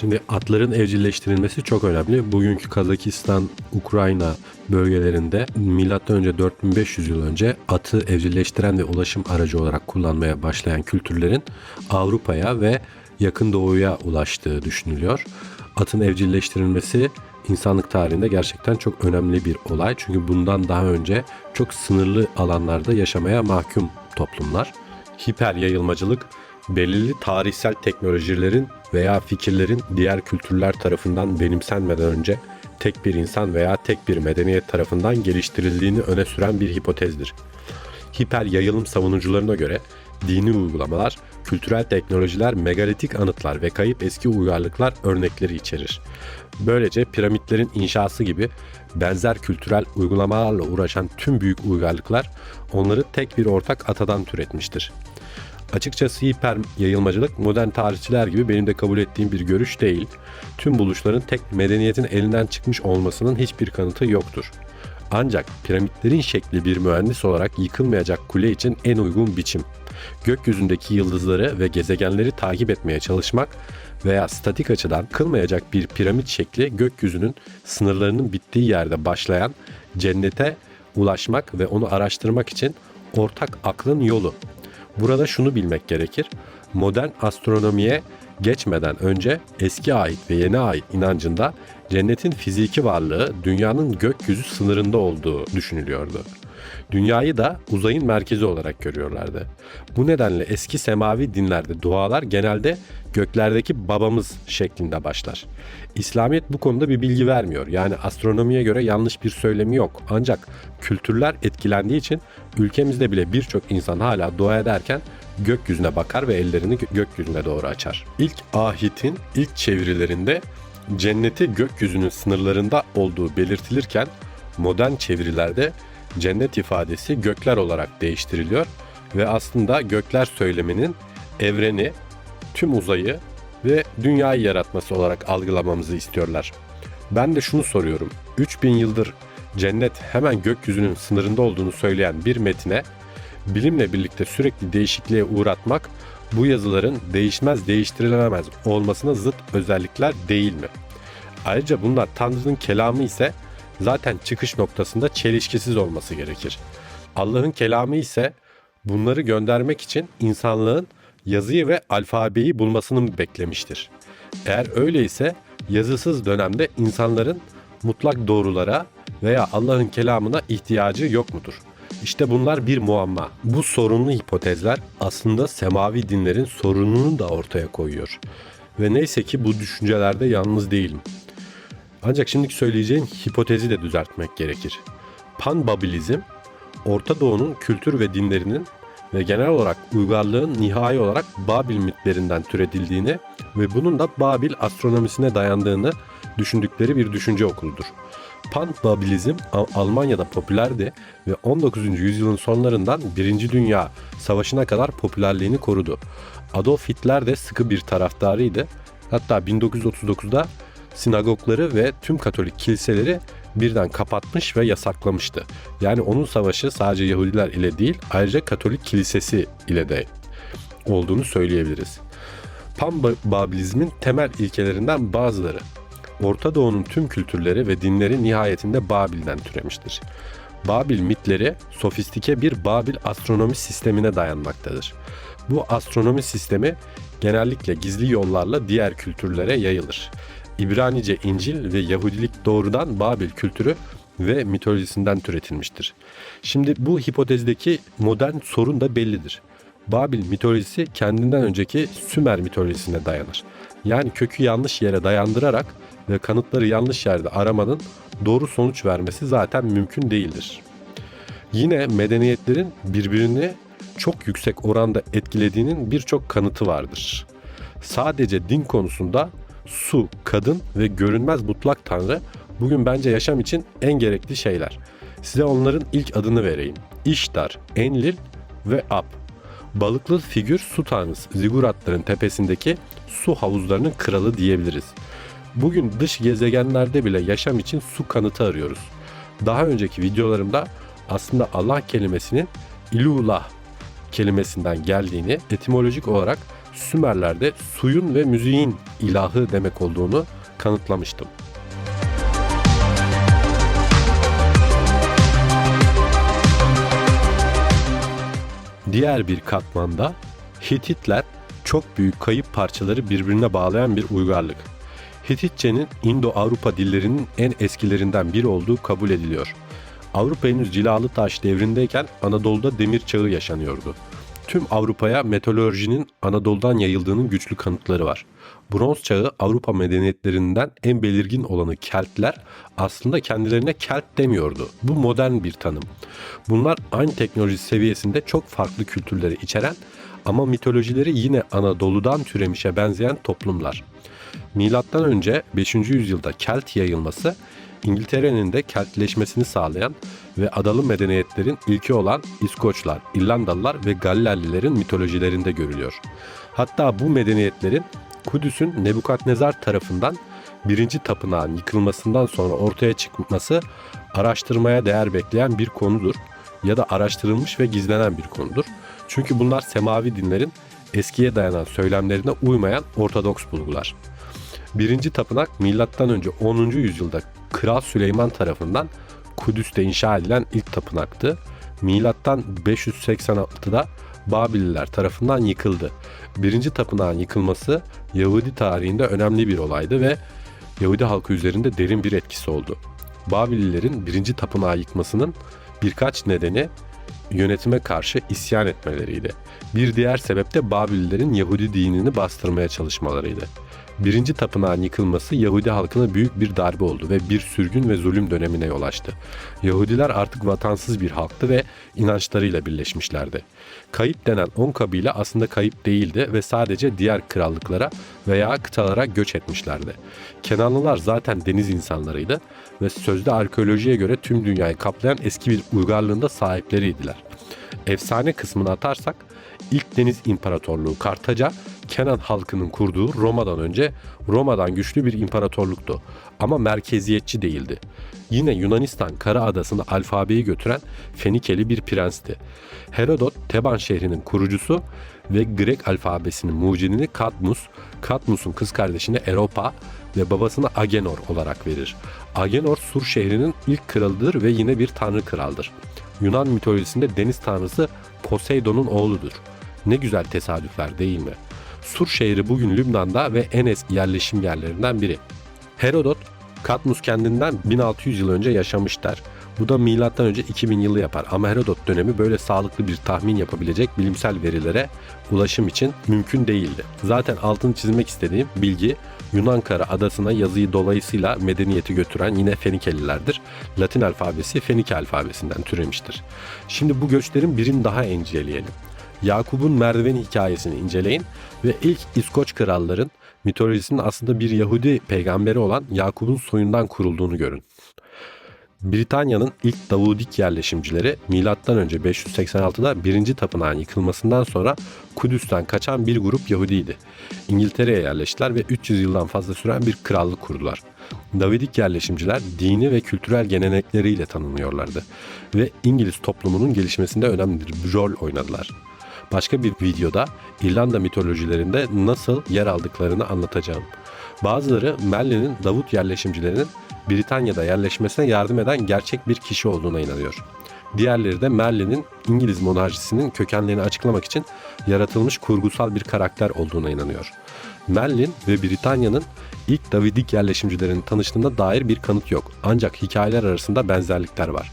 Şimdi atların evcilleştirilmesi çok önemli. Bugünkü Kazakistan, Ukrayna bölgelerinde M.Ö. 4500 yıl önce atı evcilleştiren ve ulaşım aracı olarak kullanmaya başlayan kültürlerin Avrupa'ya ve Yakın Doğu'ya ulaştığı düşünülüyor. Atın evcilleştirilmesi insanlık tarihinde gerçekten çok önemli bir olay. Çünkü bundan daha önce çok sınırlı alanlarda yaşamaya mahkum toplumlar. Hiper yayılmacılık belirli tarihsel teknolojilerin veya fikirlerin diğer kültürler tarafından benimsenmeden önce tek bir insan veya tek bir medeniyet tarafından geliştirildiğini öne süren bir hipotezdir. Hiper yayılım savunucularına göre dini uygulamalar, kültürel teknolojiler, megalitik anıtlar ve kayıp eski uygarlıklar örnekleri içerir. Böylece piramitlerin inşası gibi benzer kültürel uygulamalarla uğraşan tüm büyük uygarlıklar onları tek bir ortak atadan türetmiştir. Açıkçası hiper yayılmacılık modern tarihçiler gibi benim de kabul ettiğim bir görüş değil. Tüm buluşların tek medeniyetin elinden çıkmış olmasının hiçbir kanıtı yoktur. Ancak piramitlerin şekli bir mühendis olarak yıkılmayacak kule için en uygun biçim. Gökyüzündeki yıldızları ve gezegenleri takip etmeye çalışmak veya statik açıdan kılmayacak bir piramit şekli gökyüzünün sınırlarının bittiği yerde başlayan cennete ulaşmak ve onu araştırmak için ortak aklın yolu. Burada şunu bilmek gerekir. Modern astronomiye geçmeden önce eski ait ve yeni ait inancında cennetin fiziki varlığı dünyanın gökyüzü sınırında olduğu düşünülüyordu. Dünyayı da uzayın merkezi olarak görüyorlardı. Bu nedenle eski semavi dinlerde dualar genelde göklerdeki babamız şeklinde başlar. İslamiyet bu konuda bir bilgi vermiyor. Yani astronomiye göre yanlış bir söylemi yok. Ancak kültürler etkilendiği için ülkemizde bile birçok insan hala dua ederken gökyüzüne bakar ve ellerini gö- gökyüzüne doğru açar. İlk ahitin ilk çevirilerinde cenneti gökyüzünün sınırlarında olduğu belirtilirken modern çevirilerde cennet ifadesi gökler olarak değiştiriliyor ve aslında gökler söyleminin evreni, tüm uzayı ve dünyayı yaratması olarak algılamamızı istiyorlar. Ben de şunu soruyorum. 3000 yıldır cennet hemen gökyüzünün sınırında olduğunu söyleyen bir metine bilimle birlikte sürekli değişikliğe uğratmak bu yazıların değişmez değiştirilemez olmasına zıt özellikler değil mi? Ayrıca bunlar Tanrı'nın kelamı ise zaten çıkış noktasında çelişkisiz olması gerekir. Allah'ın kelamı ise bunları göndermek için insanlığın yazıyı ve alfabeyi bulmasını beklemiştir? Eğer öyleyse yazısız dönemde insanların mutlak doğrulara veya Allah'ın kelamına ihtiyacı yok mudur? İşte bunlar bir muamma. Bu sorunlu hipotezler aslında semavi dinlerin sorununu da ortaya koyuyor. Ve neyse ki bu düşüncelerde yalnız değilim. Ancak şimdiki söyleyeceğim hipotezi de düzeltmek gerekir. Panbabilizm, Orta Doğu'nun kültür ve dinlerinin ve genel olarak uygarlığın nihai olarak Babil mitlerinden türetildiğini ve bunun da Babil astronomisine dayandığını düşündükleri bir düşünce okuludur. Pan-Babilizm Al- Almanya'da popülerdi ve 19. yüzyılın sonlarından 1. Dünya Savaşı'na kadar popülerliğini korudu. Adolf Hitler de sıkı bir taraftarıydı. Hatta 1939'da sinagogları ve tüm Katolik kiliseleri birden kapatmış ve yasaklamıştı. Yani onun savaşı sadece Yahudiler ile değil ayrıca Katolik kilisesi ile de olduğunu söyleyebiliriz. Pan-Babilizmin temel ilkelerinden bazıları Orta Doğu'nun tüm kültürleri ve dinleri nihayetinde Babil'den türemiştir. Babil mitleri sofistike bir Babil astronomi sistemine dayanmaktadır. Bu astronomi sistemi genellikle gizli yollarla diğer kültürlere yayılır. İbranice İncil ve Yahudilik doğrudan Babil kültürü ve mitolojisinden türetilmiştir. Şimdi bu hipotezdeki modern sorun da bellidir. Babil mitolojisi kendinden önceki Sümer mitolojisine dayanır. Yani kökü yanlış yere dayandırarak ve kanıtları yanlış yerde aramanın doğru sonuç vermesi zaten mümkün değildir. Yine medeniyetlerin birbirini çok yüksek oranda etkilediğinin birçok kanıtı vardır. Sadece din konusunda su, kadın ve görünmez mutlak tanrı bugün bence yaşam için en gerekli şeyler. Size onların ilk adını vereyim. İştar, Enlil ve Ab. Balıklı figür su tanrısı ziguratların tepesindeki su havuzlarının kralı diyebiliriz. Bugün dış gezegenlerde bile yaşam için su kanıtı arıyoruz. Daha önceki videolarımda aslında Allah kelimesinin ilulah kelimesinden geldiğini, etimolojik olarak Sümerler'de suyun ve müziğin ilahı demek olduğunu kanıtlamıştım. Diğer bir katmanda Hititler çok büyük kayıp parçaları birbirine bağlayan bir uygarlık. Hititçenin Indo-Avrupa dillerinin en eskilerinden biri olduğu kabul ediliyor. Avrupa henüz cilalı taş devrindeyken Anadolu'da demir çağı yaşanıyordu. Tüm Avrupa'ya metalurjinin Anadolu'dan yayıldığının güçlü kanıtları var. Bronz çağı Avrupa medeniyetlerinden en belirgin olanı Keltler aslında kendilerine Kelt demiyordu. Bu modern bir tanım. Bunlar aynı teknoloji seviyesinde çok farklı kültürleri içeren ama mitolojileri yine Anadolu'dan türemişe benzeyen toplumlar. Milattan önce 5. yüzyılda Kelt yayılması İngiltere'nin de Keltleşmesini sağlayan ve adalı medeniyetlerin ilki olan İskoçlar, İrlandalılar ve Gallerlilerin mitolojilerinde görülüyor. Hatta bu medeniyetlerin Kudüs'ün Nebukadnezar tarafından birinci tapınağın yıkılmasından sonra ortaya çıkması araştırmaya değer bekleyen bir konudur ya da araştırılmış ve gizlenen bir konudur. Çünkü bunlar semavi dinlerin eskiye dayanan söylemlerine uymayan ortodoks bulgular. Birinci tapınak önce 10. yüzyılda Kral Süleyman tarafından Kudüs'te inşa edilen ilk tapınaktı. Milattan 586'da Babililer tarafından yıkıldı. Birinci tapınağın yıkılması Yahudi tarihinde önemli bir olaydı ve Yahudi halkı üzerinde derin bir etkisi oldu. Babililerin birinci tapınağı yıkmasının birkaç nedeni yönetime karşı isyan etmeleriydi. Bir diğer sebep de Babililerin Yahudi dinini bastırmaya çalışmalarıydı. Birinci tapınağın yıkılması Yahudi halkına büyük bir darbe oldu ve bir sürgün ve zulüm dönemine yol açtı. Yahudiler artık vatansız bir halktı ve inançlarıyla birleşmişlerdi. Kayıp denen 10 kabile aslında kayıp değildi ve sadece diğer krallıklara veya kıtalara göç etmişlerdi. Kenanlılar zaten deniz insanlarıydı ve sözde arkeolojiye göre tüm dünyayı kaplayan eski bir uygarlığında sahipleriydiler. Efsane kısmını atarsak ilk deniz imparatorluğu Kartaca Kenan halkının kurduğu Roma'dan önce Roma'dan güçlü bir imparatorluktu ama merkeziyetçi değildi. Yine Yunanistan kara adasını alfabeyi götüren Fenikeli bir prensti. Herodot Teban şehrinin kurucusu ve Grek alfabesinin mucidini Kadmus, Kadmus'un kız kardeşine Eropa ve babasına Agenor olarak verir. Agenor Sur şehrinin ilk kralıdır ve yine bir tanrı kraldır. Yunan mitolojisinde deniz tanrısı Poseidon'un oğludur. Ne güzel tesadüfler değil mi? Sur şehri bugün Lübnan'da ve en eski yerleşim yerlerinden biri. Herodot, Katmus kendinden 1600 yıl önce yaşamış der. Bu da milattan önce 2000 yılı yapar ama Herodot dönemi böyle sağlıklı bir tahmin yapabilecek bilimsel verilere ulaşım için mümkün değildi. Zaten altını çizmek istediğim bilgi Yunan Kara adasına yazıyı dolayısıyla medeniyeti götüren yine Fenikelilerdir. Latin alfabesi Fenike alfabesinden türemiştir. Şimdi bu göçlerin birini daha inceleyelim. Yakup'un merdiven hikayesini inceleyin ve ilk İskoç kralların mitolojisinin aslında bir Yahudi peygamberi olan Yakup'un soyundan kurulduğunu görün. Britanya'nın ilk Davudik yerleşimcileri M.Ö. 586'da birinci tapınağın yıkılmasından sonra Kudüs'ten kaçan bir grup Yahudiydi. İngiltere'ye yerleştiler ve 300 yıldan fazla süren bir krallık kurdular. Davidik yerleşimciler dini ve kültürel gelenekleriyle tanınıyorlardı ve İngiliz toplumunun gelişmesinde önemli bir rol oynadılar. Başka bir videoda İrlanda mitolojilerinde nasıl yer aldıklarını anlatacağım. Bazıları Merlin'in Davut yerleşimcilerinin Britanya'da yerleşmesine yardım eden gerçek bir kişi olduğuna inanıyor. Diğerleri de Merlin'in İngiliz monarşisinin kökenlerini açıklamak için yaratılmış kurgusal bir karakter olduğuna inanıyor. Merlin ve Britanya'nın ilk Davidik yerleşimcilerin tanıştığına dair bir kanıt yok. Ancak hikayeler arasında benzerlikler var.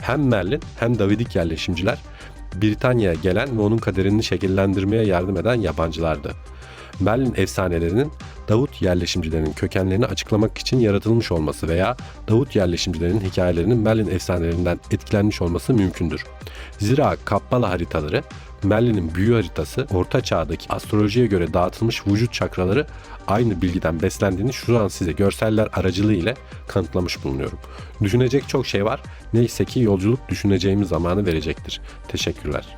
Hem Merlin hem Davidik yerleşimciler Britanya'ya gelen ve onun kaderini şekillendirmeye yardım eden yabancılardı. Merlin efsanelerinin Davut yerleşimcilerinin kökenlerini açıklamak için yaratılmış olması veya Davut yerleşimcilerinin hikayelerinin Merlin efsanelerinden etkilenmiş olması mümkündür. Zira Kabbala haritaları, Merlin'in büyü haritası, Orta Çağ'daki astrolojiye göre dağıtılmış vücut çakraları aynı bilgiden beslendiğini şu an size görseller aracılığı ile kanıtlamış bulunuyorum. Düşünecek çok şey var. Neyse ki yolculuk düşüneceğimiz zamanı verecektir. Teşekkürler.